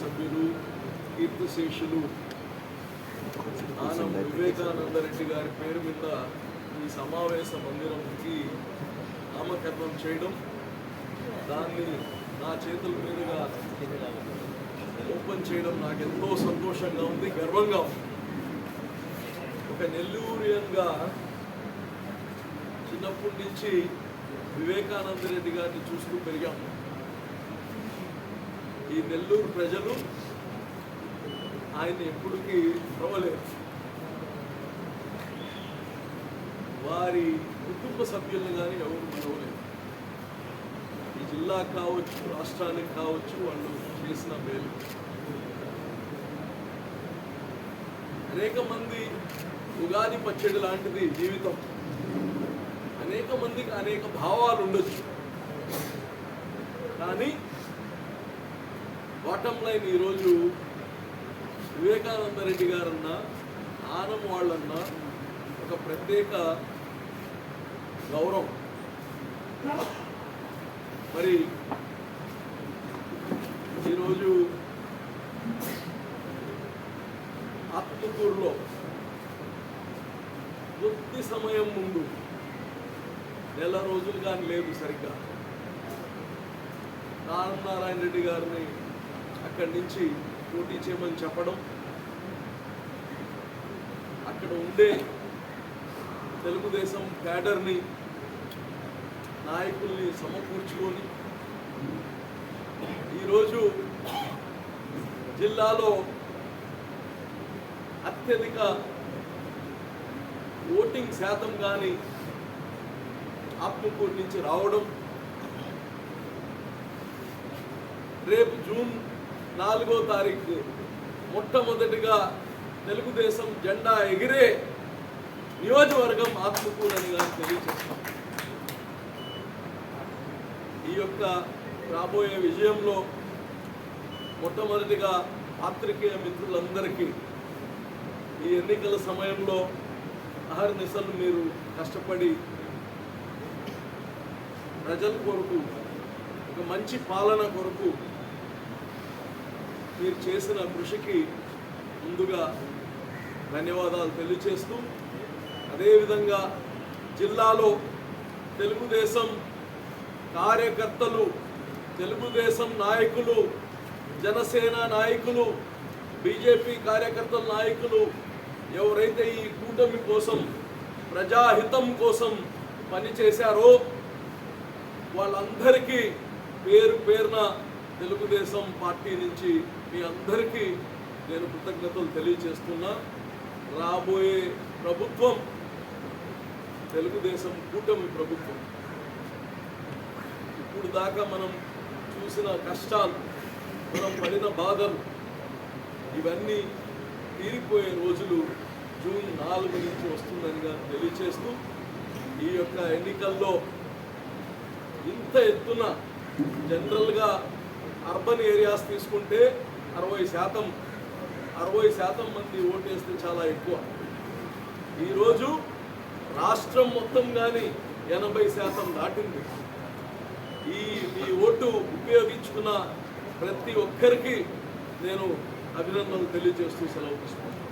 సభ్యులు కీర్తిశేషులు ఆనం వివేకానంద రెడ్డి గారి పేరు మీద ఈ సమావేశ మందిరంకి నామకరణం చేయడం దాన్ని నా చేతుల మీదుగా ఓపెన్ చేయడం నాకు ఎంతో సంతోషంగా ఉంది గర్వంగా ఉంది. ఒక నెల్లూరియన్గా చిన్నప్పటి నుంచి వివేకానంద రెడ్డి గారిని చూస్తూ పెరిగాము ఈ నెల్లూరు ప్రజలు ఆయన ఎప్పటికీ మరవలేరు వారి కుటుంబ సభ్యులను కానీ ఎవరు మరవలేరు ఈ జిల్లా కావచ్చు రాష్ట్రానికి కావచ్చు వాళ్ళు చేసిన మేలు. అనేక మంది ఉగాది పచ్చడి లాంటిది జీవితం. అనేక మందికి అనేక భావాలు ఉండొచ్చు. కానీ బాటం లైన్ ఈరోజు వివేకానంద రెడ్డి గారన్నా ఆనం వాళ్ళన్నా ఒక ప్రత్యేక గౌరవం. మరి ఈరోజు ఆత్మకూరులో కొద్ది సమయం ముందు నెల రోజులు కానీ లేదు సరిగ్గా. నారాయణ రెడ్డి గారిని అక్కడి నుంచి పోటీ చేయమని చెప్పడం అక్కడ ఉండే తెలుగుదేశం క్యాడర్ని నాయకుల్ని సమకూర్చుకొని ఈరోజు జిల్లాలో అత్యధిక ఓటింగ్ శాతం కానీ ఆత్మకూరు నుంచి రావడం రేపు జూన్ నాలుగో తారీఖు. మొట్టమొదటిగా తెలుగుదేశం జెండా ఎగిరే నియోజకవర్గం ఆత్మకూరని అని కానీ తెలియజేస్తాం ఈ యొక్క రాబోయే విజయంలో మొట్టమొదటిగా పాత్రికేయ మిత్రులందరికీ ఈ ఎన్నికల సమయంలో అహర్నిశలు మీరు కష్టపడి ప్రజల కొరకు ఒక మంచి పాలన కొరకు మీరు చేసిన కృషికి ముందుగా ధన్యవాదాలు తెలియచేస్తూ అదేవిధంగా జిల్లాలో తెలుగుదేశం కార్యకర్తలు తెలుగుదేశం నాయకులు జనసేన నాయకులు బీజేపీ కార్యకర్తల నాయకులు ఎవరైతే ఈ కూటమి కోసం ప్రజాహితం కోసం పనిచేశారో వాళ్ళందరికీ పేరు పేరున తెలుగుదేశం పార్టీ నుంచి మీ అందరికీ నేను కృతజ్ఞతలు తెలియజేస్తున్నా. రాబోయే ప్రభుత్వం తెలుగుదేశం కూటమి ప్రభుత్వం. ఇప్పుడు దాకా మనం చూసిన కష్టాలు మనం పడిన బాధలు ఇవన్నీ తీరిపోయే రోజులు జూన్ నాలుగు నుంచి వస్తుందని తెలియచేస్తూ ఈ యొక్క ఎన్నికల్లో ఇంత ఎత్తున జనరల్గా అర్బన్ ఏరియాస్ తీసుకుంటే అరవై శాతం అరవై శాతం మంది ఓటేస్తే చాలా ఎక్కువ. ఈరోజు రాష్ట్రం మొత్తం కానీ ఎనభై శాతం దాటింది. ఈ ఈ ఓటు ఉపయోగించుకున్న ప్రతి ఒక్కరికి నేను అభినందనలు తెలియజేస్తూ సెలవు తీసుకుంటాను